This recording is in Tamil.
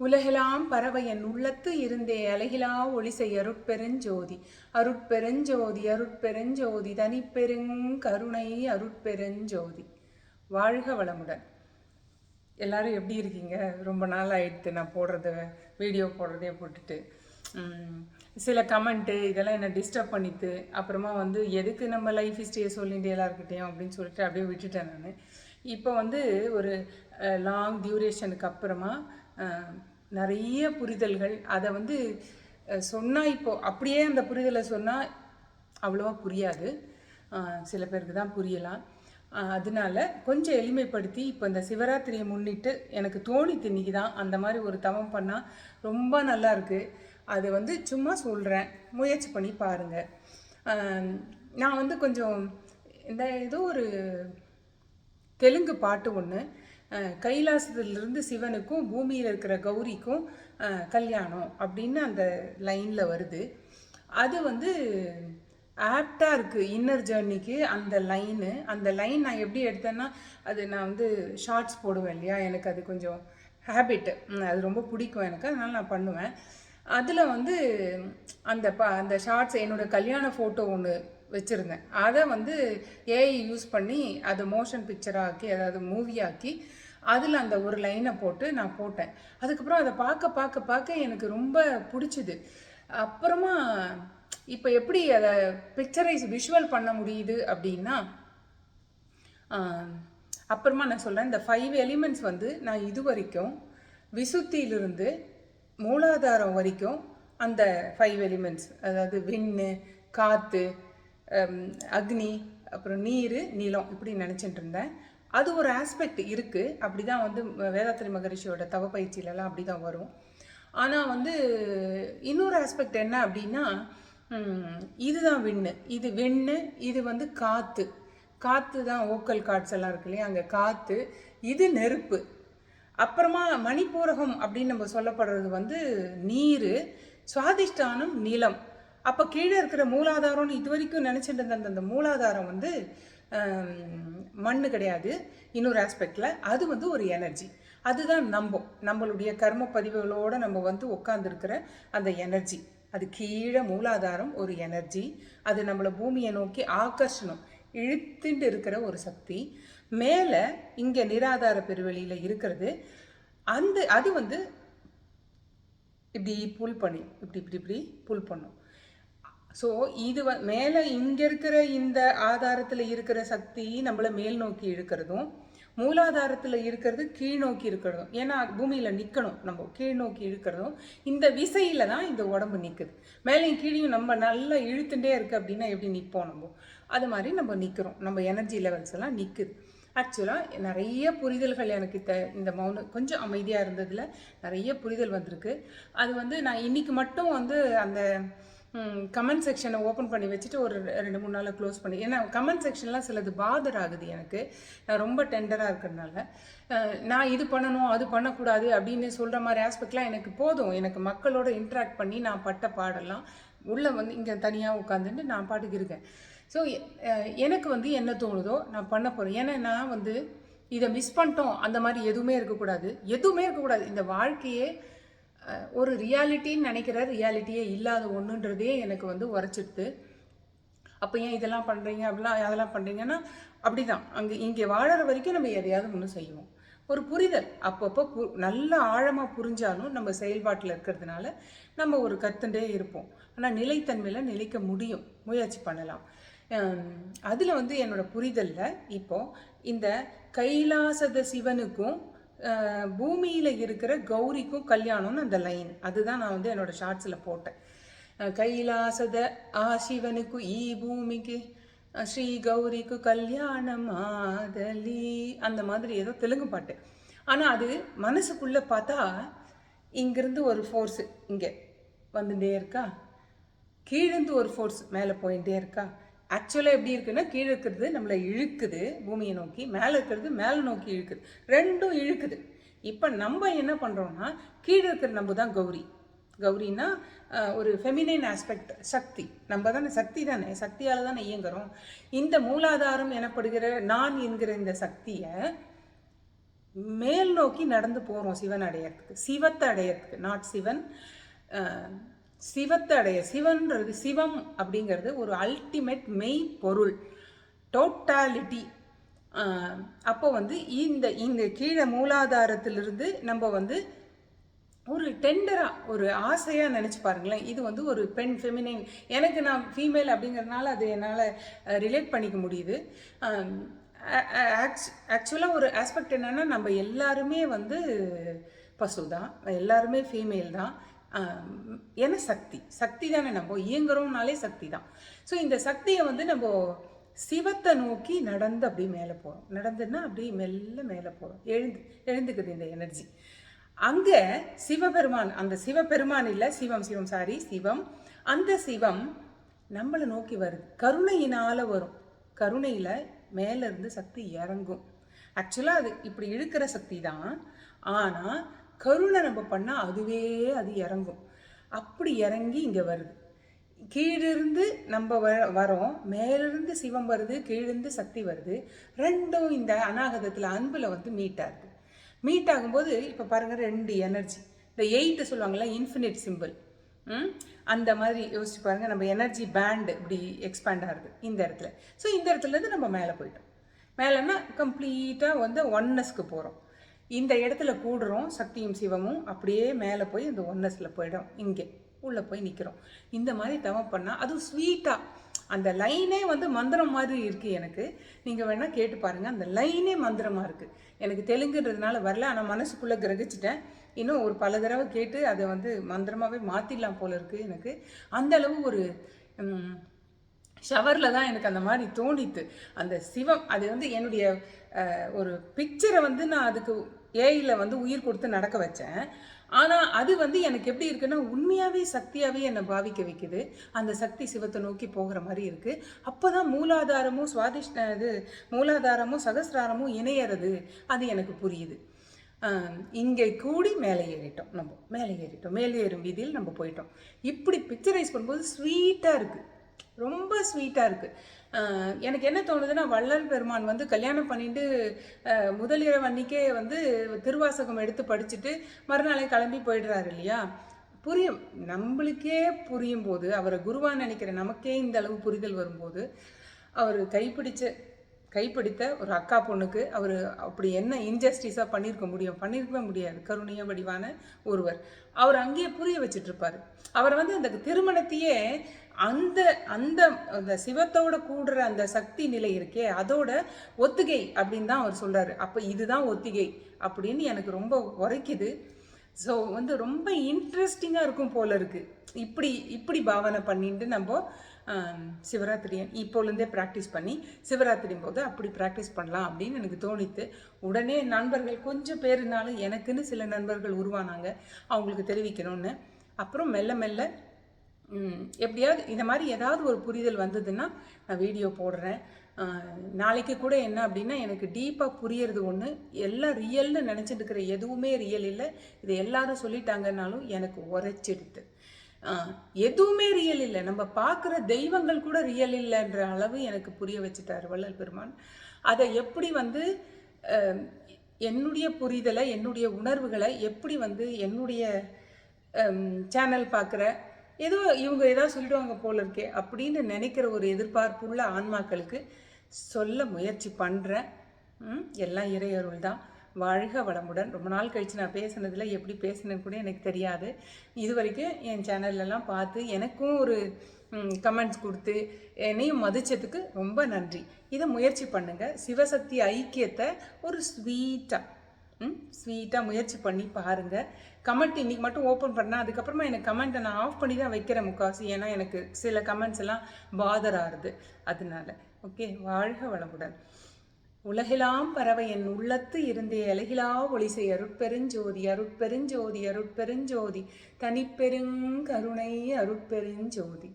உலகெலாம் பறவை என் உள்ளத்து இருந்தே அலகிலா ஒளிசை அருட்பெருஞ்சோதி அருட்பெருஞ்சோதி அருட்பெருஞ்சோதி தனிப்பெருங்கருணை அருட்பெருஞ்சோதி வாழ்க வளமுடன். எல்லாரும் எப்படி இருக்கீங்க? ரொம்ப நாள் ஆயிடுத்து நான் போடுறத வீடியோ போடுறதே போட்டுட்டு. சில கமெண்ட்டு இதெல்லாம் என்னை டிஸ்டர்ப் பண்ணிட்டு அப்புறமா வந்து எதுக்கு நம்ம லைஃப் ஹிஸ்ட்ரியை சொல்லிட்டு எல்லாருக்கிட்டேயும் அப்படின்னு சொல்லிட்டு அப்படியே விட்டுட்டேன் நான். இப்போ வந்து ஒரு லாங் டியூரேஷனுக்கு அப்புறமா நிறைய புரிதல்கள். அதை வந்து சொன்னால் இப்போது அப்படியே அந்த புரிதலை சொன்னால் அவ்வளோவா புரியாது. சில பேருக்கு தான் புரியலாம். அதனால கொஞ்சம் எளிமைப்படுத்தி இப்போ இந்த சிவராத்திரியை முன்னிட்டு எனக்கு தோணி இன்னைக்கு தான் அந்த மாதிரி ஒரு தவம் பண்ணால் ரொம்ப நல்லா இருக்குது அது வந்து சும்மா சொல்கிறேன் முயற்சி பண்ணி பாருங்கள் நான் வந்து கொஞ்சம் இந்த ஏதோ ஒரு தெலுங்கு பாட்டு ஒன்று கைலாசத்திலிருந்து சிவனுக்கும் பூமியில் இருக்கிற கௌரிக்கும் கல்யாணம் அப்படின்னு அந்த லைனில் வருது. அது வந்து ஆப்டாக இருக்குது இன்னர் ஜேர்னிக்கு அந்த லைனு. அந்த லைன் நான் எப்படி எடுத்தேன்னா அது நான் வந்து ஷார்ட்ஸ் போடுவேன் இல்லையா? எனக்கு அது கொஞ்சம் ஹேபிட் அது ரொம்ப பிடிக்கும் எனக்கு அதனால் நான் பண்ணுவேன். அதில் வந்து அந்த ப அந்த ஷார்ட்ஸ் என்னோட கல்யாண ஃபோட்டோ ஒன்று வச்சுருந்தேன். அதை வந்து ஏஐ யூஸ் பண்ணி அதை மோஷன் பிக்சராக ஆக்கி அதாவது மூவி ஆக்கி அதில் அந்த ஒரு லைனை போட்டு நான் போட்டேன். அதுக்கப்புறம் அதை பார்க்க பார்க்க பார்க்க எனக்கு ரொம்ப பிடிச்சிது. அப்புறமா இப்போ எப்படி அதை பிக்சரைஸ் விஷுவல் பண்ண முடியுது அப்படின்னா அப்புறமா நான் சொல்கிறேன் இந்த ஃபைவ் எலிமெண்ட்ஸ் வந்து நான் இது வரைக்கும் விசுத்தியிலிருந்து மூலாதாரம் வரைக்கும் அந்த ஃபைவ் எலிமெண்ட்ஸ் அதாவது விண்ணு காற்று அக்னி அப்புறம் நீர் நிலம் இப்படி நினச்சிட்டு இருந்தேன். அது ஒரு ஆஸ்பெக்ட் இருக்குது அப்படி தான் வந்து வேதாத்திரி மகரிஷியோட தவ பயிற்சியிலலாம் அப்படி தான் வரும். ஆனால் வந்து இன்னொரு ஆஸ்பெக்ட் என்ன அப்படின்னா இதுதான் விண்ணு. இது விண்ணு இது வந்து காற்று காற்று தான் ஓக்கல் காட்ஸ் எல்லாம் இருக்கு இல்லையா? அங்கே காற்று இது நெருப்பு. அப்புறமா மணிப்பூரகம் அப்படின்னு நம்ம சொல்லப்படுறது வந்து நீர் சுவாதிஷ்டானம் நிலம். அப்போ கீழே இருக்கிற மூலாதாரம்னு இது வரைக்கும் நினச்சிட்டு இருந்த அந்த- அந்த மூலாதாரம் வந்து மண் கிடையாது. இன்னொரு ஆஸ்பெக்டில் அது வந்து ஒரு எனர்ஜி அதுதான் நம்பும் நம்மளுடைய கர்ம பதிவுகளோடு நம்ம வந்து உட்காந்துருக்கிற அந்த எனர்ஜி அது கீழே மூலாதாரம் ஒரு எனர்ஜி அது நம்மளை பூமியை நோக்கி ஆகர்ஷணம் இழுத்துட்டு இருக்கிற ஒரு சக்தி. மேலே இங்கே நிராதார பெருவெளியில் இருக்கிறது. அந்த அது வந்து இப்படி புல் பண்ணி இப்படி இப்படி இப்படி புல் பண்ணும். ஸோ இது வ மேலே இங்கே இருக்கிற இந்த ஆதாரத்தில் இருக்கிற சக்தி நம்மளை மேல் நோக்கி இழுக்கிறதும் மூலாதாரத்தில் இருக்கிறது கீழ் நோக்கி இருக்கிறதும் ஏன்னா பூமியில் நிற்கணும் நம்ம கீழ் நோக்கி இழுக்கிறதும் இந்த விசையில் தான் இந்த உடம்பு நிற்குது மேலேயும் கீழையும் நம்ம நல்லா இழுத்துட்டே இருக்குது அப்படின்னா எப்படி நிற்போம் நம்ம? அது மாதிரி நம்ம நிற்கிறோம் நம்ம எனர்ஜி லெவல்ஸ் எல்லாம் நிற்குது ஆக்சுவலாக நிறைய புரிதல்கள் எனக்கு இந்த இந்த மௌன கொஞ்சம் அமைதியாக இருந்ததில் நிறைய புரிதல் வந்திருக்கு. அது வந்து நான் இன்றைக்கி மட்டும் வந்து அந்த கமெண்ட் செக்ஷனை ஓப்பன் பண்ணி வச்சுட்டு ஒரு ரெண்டு மூணு நாளில் க்ளோஸ் பண்ணி. ஏன்னா கமெண்ட் செக்ஷன்லாம் சிலது பாதர் ஆகுது எனக்கு. நான் ரொம்ப டெண்டராக இருக்கிறதுனால. நான் இது பண்ணணும் அது பண்ணக்கூடாது அப்படின்னு சொல்கிற மாதிரி ஆஸ்பெக்ட்லாம் எனக்கு போதும். எனக்கு மக்களோட இன்ட்ராக்ட் பண்ணி நான் பட்ட பாடெல்லாம் உள்ளே வந்து இங்கே தனியாக உட்காந்துட்டு நான் பாட்டுக்கு இருக்கேன். ஸோ எனக்கு வந்து என்ன தோணுதோ நான் பண்ண போகிறேன் ஏன்னா நான் வந்து இதை மிஸ் பண்ணிட்டோம். அந்த மாதிரி எதுவுமே இருக்கக்கூடாது. எதுவுமே இருக்கக்கூடாது. இந்த வாழ்க்கையே ஒரு ரியாலிட்டின்னு நினைக்கிற ரியாலிட்டியே இல்லாத ஒன்றுன்றதே எனக்கு வந்து உரைச்சிடுது. அப்போ ஏன் இதெல்லாம் பண்ணுறீங்க அப்படிலாம் அதெல்லாம் பண்ணுறீங்கன்னா அப்படி தான் அங்கே இங்கே வாழற வரைக்கும் நம்ம எதையாவது ஒன்று செய்வோம். ஒரு புரிதல். அப்பப்போ பு நல்ல ஆழமாக புரிஞ்சாலும் நம்ம செயல்பாட்டில் இருக்கிறதுனால நம்ம ஒரு கத்துண்டே இருப்போம். ஆனால் நிலைத்தன்மையில் நிலைக்க முடியும். முயற்சி பண்ணலாம். அதில் வந்து என்னோடய புரிதலில் இப்போ இந்த கைலாசத சிவனுக்கும் பூமியில் இருக்கிற கௌரிக்கும் கல்யாணம்னு அந்த லைன் அதுதான் நான் வந்து என்னோட ஷார்ட்ஸில் போட்டேன். கைலாசத ஆ சிவனுக்கு ஈ பூமிக்கு ஸ்ரீ கௌரிக்கு கல்யாணம் ஆதலி. அந்த மாதிரி ஏதோ தெலுங்கு பாட்டு. ஆனால் அது மனசுக்குள்ளே பார்த்தா இங்கேருந்து ஒரு ஃபோர்ஸு இங்கே வந்துட்டே இருக்கா? கீழேருந்து ஒரு ஃபோர்ஸ் மேலே போயிட்டே இருக்கா? ஆக்சுவலாக எப்படி இருக்குன்னா கீழே இருக்கிறது நம்மளை இழுக்குது பூமியை நோக்கி மேலே இருக்கிறது மேலே நோக்கி இழுக்குது. ரெண்டும் இழுக்குது. இப்போ நம்ம என்ன பண்ணுறோம்னா கீழே இருக்கிற நம்ம தான் கௌரி. கௌரின்னா ஒரு ஃபெமினைன் ஆஸ்பெக்ட் சக்தி. நம்ம தானே சக்தி தானே. சக்தியால் தானே இயங்குறோம். இந்த மூலாதாரம் எனப்படுகிற நான் என்கிற இந்த சக்தியை மேல் நோக்கி நடந்து போகிறோம் சிவன் அடையறதுக்கு. சிவத்தை அடையறதுக்கு. நாட் சிவன் சிவத்தை அடைய சிவன்றது சிவம் அப்படிங்கிறது ஒரு அல்டிமேட் மெய் பொருள். டோட்டாலிட்டி அப்போ வந்து இந்த இந்த கீழே மூலாதாரத்திலிருந்து நம்ம வந்து ஒரு டெண்டராக ஒரு ஆசையாக நினச்சி பாருங்களேன். இது வந்து ஒரு பெண் ஃபெமினைன் எனக்கு நான் ஃபீமேல் அப்படிங்கிறதுனால அது என்னால் ரிலேட் பண்ணிக்க முடியுது. ஆக்சுவலாக ஒரு ஆஸ்பெக்ட் என்னென்னா நம்ம எல்லாருமே வந்து பசு தான். எல்லாருமே ஃபீமேல் தான். ஏன்னா சக்தி? சக்தி தானே நம்ம இயங்குறோம்னாலே சக்தி தான். ஸோ இந்த சக்தியை வந்து நம்ம சிவத்தை நோக்கி நடந்து அப்படியே மேலே போகிறோம் நடந்துன்னா அப்படியே மெல்ல மேலே போகிறோம் எழுந்து எழுந்துக்குது இந்த எனர்ஜி அங்கே சிவபெருமான் அந்த சிவபெருமான் இல்லை சிவம் சிவம் சாரி சிவம் அந்த சிவம் நம்மளை நோக்கி வருது. கருணையினால் வரும். கருணையில் மேலேருந்து சக்தி இறங்கும். ஆக்சுவலாக அது இப்படி இழுக்கிற சக்தி தான். ஆனால் கருணை நம்ம பண்ணால் அதுவே அது இறங்கும். அப்படி இறங்கி இங்கே வருது. கீழிருந்து நம்ம வ வரோம். மேலிருந்து சிவம் வருது கீழிருந்து சக்தி வருது. ரெண்டும் இந்த அநாகதத்தில் அன்பில் வந்து மீட் ஆகுது. மீட் ஆகும்போது இப்போ பாருங்கள் ரெண்டு எனர்ஜி இந்த எயிட்டு சொல்லுவாங்கள்ல இன்ஃபினிட் சிம்பிள் அந்த மாதிரி யோசிச்சு பாருங்கள் நம்ம எனர்ஜி பேண்டு இப்படி எக்ஸ்பேண்ட் ஆகுது இந்த இடத்துல. ஸோ இந்த இடத்துலேருந்து நம்ம மேலே போயிட்டோம். மேலேன்னா கம்ப்ளீட்டாக வந்து ஒன்னஸ்க்கு போகிறோம் இந்த இடத்துல கூடுறோம் சக்தியும் சிவமும் அப்படியே மேலே போய் இந்த ஒன்னஸில் போயிடும். இங்கே உள்ளே போய் நிற்கிறோம் இந்த மாதிரி தவம் பண்ணால் அதுவும் ஸ்வீட்டாக அந்த லைனே வந்து மந்திரம் மாதிரி இருக்குது எனக்கு. நீங்கள் வேணால் கேட்டு பாருங்கள் அந்த லைனே மந்திரமாக இருக்குது எனக்கு தெலுங்குன்றதுனால வரல ஆனால் மனசுக்குள்ளே கிரகிச்சிட்டேன். இன்னும் ஒரு பல தடவை கேட்டு அதை வந்து மந்திரமாகவே மாற்றிடலாம் போல இருக்குது எனக்கு. அந்த அளவு ஒரு ஷவரில் தான் எனக்கு அந்த மாதிரி தோண்டித்து அந்த சிவம் அது வந்து என்னுடைய ஒரு பிக்சரை வந்து நான் அதுக்கு ஏஐயில் வந்து உயிர் கொடுத்து நடக்க வச்சேன். ஆனால் அது வந்து எனக்கு எப்படி இருக்குன்னா உண்மையாகவே சக்தியாகவே என்னை பாவிக்க வைக்குது. அந்த சக்தி சிவத்தை நோக்கி போகிற மாதிரி இருக்குது அப்போ தான் மூலாதாரமும் சுவாதிஷ் இது மூலாதாரமும் சகசிராரமும் இணையறது. அது எனக்கு புரியுது. இங்கே கூடி மேலே ஏறிட்டோம் நம்ம. மேலே ஏறிட்டோம். மேலே ஏறும் வீதியில் நம்ம போயிட்டோம். இப்படி பிக்சரைஸ் பண்ணும்போது ஸ்வீட்டாக இருக்குது ரொம்ப ஸ்வீட்டாக இருக்குது எனக்கு என்ன தோணுதுன்னா வள்ளல் பெருமான் வந்து கல்யாணம் பண்ணிட்டு ஆஹ் முதலிரவு அன்னைக்கே வந்து திருவாசகம் எடுத்து படிச்சுட்டு மறுநாளே கிளம்பி போயிடுறாரு இல்லையா? புரியும். நம்மளுக்கே புரியும் போது அவரை குருவான்னு நினைக்கிற நமக்கே இந்த அளவு புரிதல் வரும்போது அவர் கைப்பிடிச்ச கைப்பிடித்த ஒரு அக்கா பொண்ணுக்கு அவர் அப்படி என்ன இன்ஜஸ்டிஸாக பண்ணியிருக்க முடியும்? பண்ணியிருக்கவே முடியாது. கருணைய வடிவான ஒருவர். அவர் அங்கேயே புரிய வச்சிட்ருப்பார் அவர் வந்து அந்த திருமணத்தையே அந்த அந்த அந்த சிவத்தோட கூடுற அந்த சக்தி நிலை இருக்கே அதோட ஒத்திகை அப்படின்னு தான் அவர் சொல்கிறாரு அப்போ இதுதான் ஒத்திகை அப்படின்னு எனக்கு ரொம்ப உரைக்குது. ஸோ வந்து ரொம்ப இன்ட்ரெஸ்டிங்காக இருக்கும் போல இருக்குது இப்படி இப்படி பாவனை பண்ணிட்டு நம்ம சிவராத்திரி இப்போலேருந்தே ப்ராக்டிஸ் பண்ணி சிவராத்திரி போது அப்படி ப்ராக்டிஸ் பண்ணலாம் அப்படின்னு எனக்கு தோணித்து உடனே நண்பர்கள் கொஞ்சம் பேருனாலும் எனக்குன்னு சில நண்பர்கள் உருவானாங்க. அவங்களுக்கு தெரிவிக்கணும்னு. அப்புறம் மெல்ல மெல்ல எப்படியாவது இந்த மாதிரி ஏதாவது ஒரு புரிதல் வந்ததுன்னா நான் வீடியோ போடுறேன். நாளைக்கு கூட என்ன அப்படின்னா எனக்கு டீப்பாக புரியறது ஒன்று எல்லாம் ரியல்னு நினச்சிட்டு இருக்கிற எதுவுமே ரியல் இல்லை. இது எல்லாரும் சொல்லிட்டாங்கன்னாலும் எனக்கு உரைச்சிடுது எதுவுமே ரியல் இல்லை. நம்ம பார்க்குற தெய்வங்கள் கூட ரியல் இல்லைன்ற அளவு எனக்கு புரிய வச்சுட்டார் வள்ளல் பெருமான். அதை எப்படி வந்து என்னுடைய புரிதலை என்னுடைய உணர்வுகளை எப்படி வந்து என்னுடைய சேனல் பார்க்குற ஏதோ இவங்க ஏதாவது சொல்லிடுவாங்க போல இருக்கே அப்படின்னு நினைக்கிற ஒரு எதிர்பார்ப்புள்ள ஆன்மாக்களுக்கு சொல்ல முயற்சி பண்ணுறேன் எல்லாம் இறையருள் தான். வாழ்க வளமுடன். ரொம்ப நாள் கழித்து நான் பேசுனதில் எப்படி பேசுனேன்னு கூட எனக்கு தெரியாது. இது வரைக்கும் என் சேனல்லலாம் பார்த்து எனக்கும் ஒரு கமெண்ட்ஸ் கொடுத்து என்னையும் மதித்ததுக்கு ரொம்ப நன்றி. இதை முயற்சி பண்ணுங்கள் சிவசக்தி ஐக்கியத்தை ஒரு ஸ்வீட்டாக ம் ஸ்வீட்டாக முயற்சி பண்ணி பாருங்கள் கமெண்ட் இன்னைக்கு மட்டும் ஓப்பன் பண்ணால் அதுக்கப்புறமா எனக்கு கமெண்ட்டை நான் ஆஃப் பண்ணி தான் வைக்கிறேன் முக்காசி ஏன்னா எனக்கு சில கமெண்ட்ஸ் எல்லாம் பாதர் ஆறுது. அதனால ஓகே வாழ்க வளமுடன். உலகெலாம் பறவை என் உள்ளத்து இருந்தே அழகிலா ஒளிசை அருட்பெருஞ்சோதி அருட்பெருஞ்சோதி அருட்பெருஞ்சோதி தனிப்பெருங்கருணை அருட்பெருஞ்சோதி.